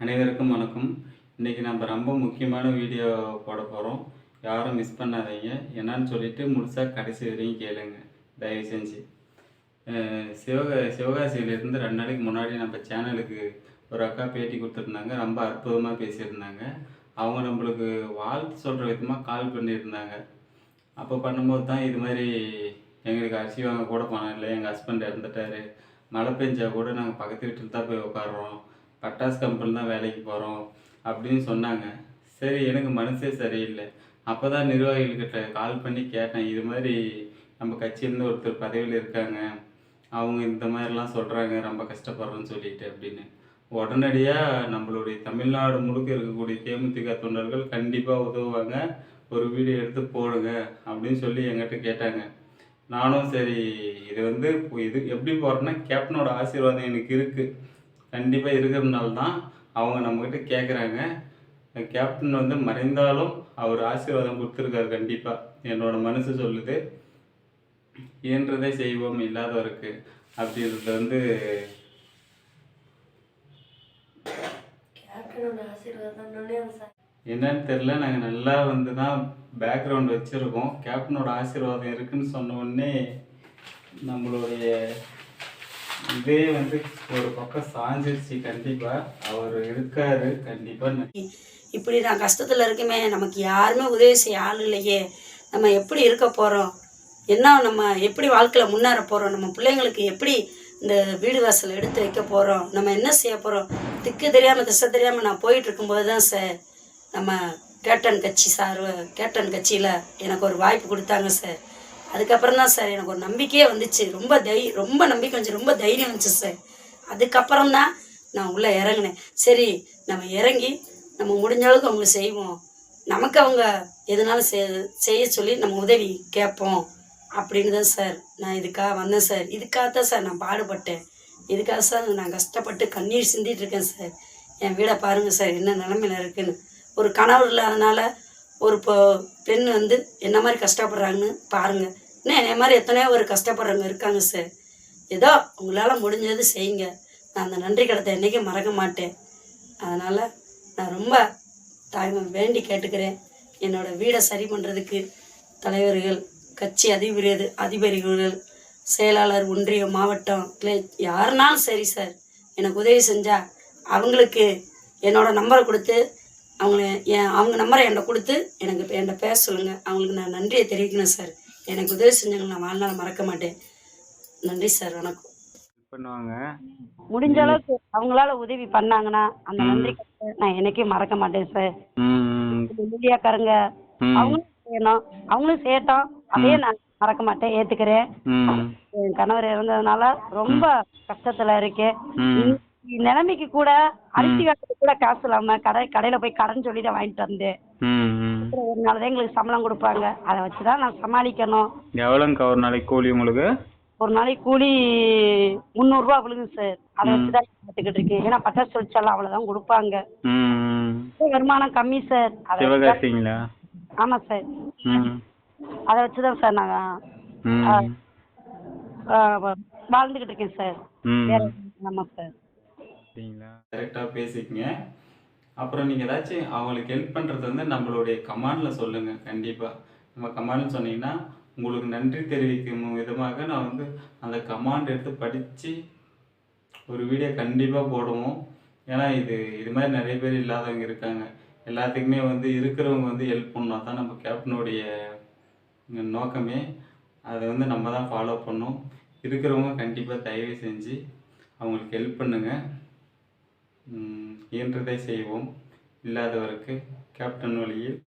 அனைவருக்கும் வணக்கம். இன்றைக்கி நம்ம ரொம்ப முக்கியமான வீடியோ போட போகிறோம் யாரும் மிஸ் பண்ணாதீங்க. என்னன்னு சொல்லிட்டு முழுசாக கடைசி வரையும் கேளுங்க. தயவு செஞ்சு. சிவகா சிவக சிவகாசியிலேருந்து ரெண்டு நாளைக்கு முன்னாடி நம்ம சேனலுக்கு ஒரு அக்கா பேட்டி கொடுத்துருந்தாங்க. ரொம்ப அற்புதமாக பேசியிருந்தாங்க. அவங்க நம்மளுக்கு வாழ்த்து சொல்கிற விதமாக கால் பண்ணியிருந்தாங்க. அப்போ பண்ணும்போது தான் இது மாதிரி எங்களுக்கு அரிசி வாங்க கூட பணம் இல்லை எங்கள் ஹஸ்பண்ட் இறந்துட்டாரு. மழை பெஞ்சால் கூட நாங்கள் பக்கத்து வீட்டில் தான் போய் உட்காடுறோம் பட்டாசு கம்பெனி தான் வேலைக்கு போகிறோம் அப்படின்னு சொன்னாங்க. சரி எனக்கு மனசே சரியில்லை. அப்போ தான் நிர்வாகிகள்கிட்ட கால் பண்ணி கேட்டேன். இது மாதிரி நம்ம கட்சியிலேருந்து ஒருத்தர் பதவியில் இருக்காங்க. அவங்க இந்த மாதிரிலாம் சொல்கிறாங்க ரொம்ப கஷ்டப்படுறோன்னு சொல்லிட்டு அப்படின்னு. உடனடியாக நம்மளுடைய தமிழ்நாடு முழுக்க இருக்கக்கூடிய தேமுதிக தொண்டர்கள் கண்டிப்பாக உதவுவாங்க. ஒரு வீடியோ எடுத்து போடுங்க அப்படின்னு சொல்லி எங்கிட்ட கேட்டாங்க. நானும் சரி இது வந்து இது எப்படி போகிறேன்னா கேப்டனோட ஆசீர்வாதம் எனக்கு இருக்குது கண்டிப்பாக இருக்கிறதுனால தான் அவங்க நம்மக்கிட்ட கேட்குறாங்க கேப்டன் வந்து மறைந்தாலும் அவர் ஆசீர்வாதம் கொடுத்துருக்காரு கண்டிப்பாக என்னோட மனசு சொல்லுது. இயன்றதை செய்வோம் இல்லாதவருக்கு அப்படின்றது வந்து என்னன்னு தெரில நாங்கள் நல்லா வந்து தான் பேக்ரவுண்ட் வச்சுருக்கோம் கேப்டனோட ஆசீர்வாதம் இருக்குன்னு சொன்ன உடனே நம்மளுடைய இதே வந்து ஒரு பக்கம் சாஞ்சிருச்சு கண்டிப்பாக அவர் இருக்காரு கண்டிப்பாக இப்படி நான் கஷ்டத்தில் இருக்குமே நமக்கு யாருமே உதவி செய்ய ஆள் இல்லையே. நம்ம எப்படி இருக்க போகிறோம் என்ன நம்ம எப்படி வாழ்க்கையில் முன்னேற போகிறோம் நம்ம பிள்ளைங்களுக்கு எப்படி இந்த வீடு வாசல் எடுத்து வைக்க போகிறோம் நம்ம என்ன செய்ய போகிறோம் திக்கு தெரியாமல் திசை தெரியாமல் நான் போயிட்டு இருக்கும்போது தான் சார் நம்ம கேப்டன் கட்சி சார் கேப்டன் கட்சியில் எனக்கு ஒரு வாய்ப்பு கொடுத்தாங்க சார். அதுக்கப்புறம் தான் சார் எனக்கு ஒரு நம்பிக்கையே வந்துச்சு. ரொம்ப தை ரொம்ப நம்பிக்கை வந்துச்சு. ரொம்ப தைரியம் வந்துச்சு சார். அதுக்கப்புறம் தான் நான் உள்ளே இறங்கினேன். சரி நம்ம இறங்கி நம்ம முடிஞ்ச அளவுக்கு அவங்களுக்கு செய்வோம். நமக்கு அவங்க எதுனாலும் செய் செய்ய சொல்லி நம்ம உதவி கேட்போம். அப்படின்னு தான் சார் நான் இதுக்காக வந்தேன் சார். இதுக்காக தான் சார் நான் பாடுபட்டேன். இதுக்காக சார் நான் கஷ்டப்பட்டு கண்ணீர் சிந்திட்டு இருக்கேன் சார். என் வீடை பாருங்கள் சார் என்ன நிலமையில இருக்குன்னு. ஒரு கணவர் இல்லாதனால ஒரு இப்போ பெண் வந்து என்ன மாதிரி கஷ்டப்படுறாங்கன்னு பாருங்கள் இன்னும் என்னை மாதிரி எத்தனையோ ஒரு கஷ்டப்படுறவங்க இருக்காங்க சார் ஏதோ உங்களால் முடிஞ்சது செய்யுங்க. நான் அந்த நன்றி கடத்தை என்றைக்கும் மறக்க மாட்டேன். அதனால் நான் ரொம்ப தாய்மை வேண்டி கேட்டுக்கிறேன். என்னோட வீடை சரி பண்ணுறதுக்கு தலைவர்கள் கட்சி அதிபர் அதிபர்கள் செயலாளர் ஒன்றிய மாவட்டம் கிளை யாருனாலும் சரி சார் எனக்கு உதவி செஞ்சால் அவங்களுக்கு என்னோட நம்பரை கொடுத்து அவங்கள என் அவங்க நம்பரை என்கிட்ட கொடுத்து எனக்கு என்கிட்ட பேச சொல்லுங்கள் அவங்களுக்கு நான் நன்றியை தெரிவிக்கணும் சார் எனக்கு உதவி செஞ்சவங்க நான் வாழ்நாள் மறக்க மாட்டேன். நன்றி சார் வணக்கம். பண்ணுவாங்க முடிஞ்ச அளவுக்கு அவங்களால உதவி பண்ணாங்கன்னா அந்த நன்றி நான் என்னைக்கும் மறக்க மாட்டேன் சார் மீடியாக்காரங்க அவங்களும் செய்யணும். அவங்களும் செய்யட்டும். அதையே நான் மறக்க மாட்டேன் ஏத்துக்கிறேன். என் கணவர் இறந்ததுனால ரொம்ப கஷ்டத்துல இருக்கேன். நிலைமைக்கு கூட அரிசி வாங்குறதுக்கு கூட காசு இல்லாம கடை கடையில போய் கடன் சொல்லி தான் வாங்கிட்டு வந்தேன் ஒரு நாள் தான் எங்களுக்கு சம்பளம் கொடுப்பாங்க. அதை வச்சுதான் நான் சமாளிக்கணும். எவ்வளோங்கக்கா ஒரு நாளைக்கு கூலி உங்களுக்கு? ஒரு நாளைக்கு கூலி முந்நூறுரூவா விழுங்க சார். அதை வச்சு தான் பார்த்துக்கிட்டு இருக்கேன். ஏன்னா பட்டாசு தொழிற்சாலை அவ்வளோதான் கொடுப்பாங்க. வருமானம் கம்மி சார். சிவகாசிங்களா? ஆமாம் சார். அதை வச்சு தான் சார் நாங்கள் வாழ்ந்துக்கிட்டு இருக்கேன் சார். ஆமாம் சார். அப்படிங்களா? கரெக்டாக பேசிக்கங்க. அப்புறம் நீங்கள் ஏதாச்சும் அவங்களுக்கு ஹெல்ப் பண்ணுறது வந்து நம்மளுடைய கமாண்டில் சொல்லுங்கள் கண்டிப்பாக நம்ம கமாண்ட்னு சொன்னீங்கன்னா உங்களுக்கு நன்றி தெரிவிக்கும் விதமாக நான் வந்து அந்த கமாண்ட் எடுத்து படித்து ஒரு வீடியோ கண்டிப்பாக போடுவோம். ஏன்னா இது இது மாதிரி நிறைய பேர் இல்லாதவங்க இருக்காங்க. எல்லாத்துக்குமே வந்து இருக்கிறவங்க வந்து ஹெல்ப் பண்ணால் தான் நம்ம கேப்டனுடைய நோக்கமே. அதை வந்து நம்ம தான் ஃபாலோ பண்ணோம் இருக்கிறவங்க கண்டிப்பாக தயவு செஞ்சு அவங்களுக்கு ஹெல்ப் பண்ணுங்கள் இயன்றதை செய்வோம். இல்லாதவருக்கு கேப்டன் வழியில்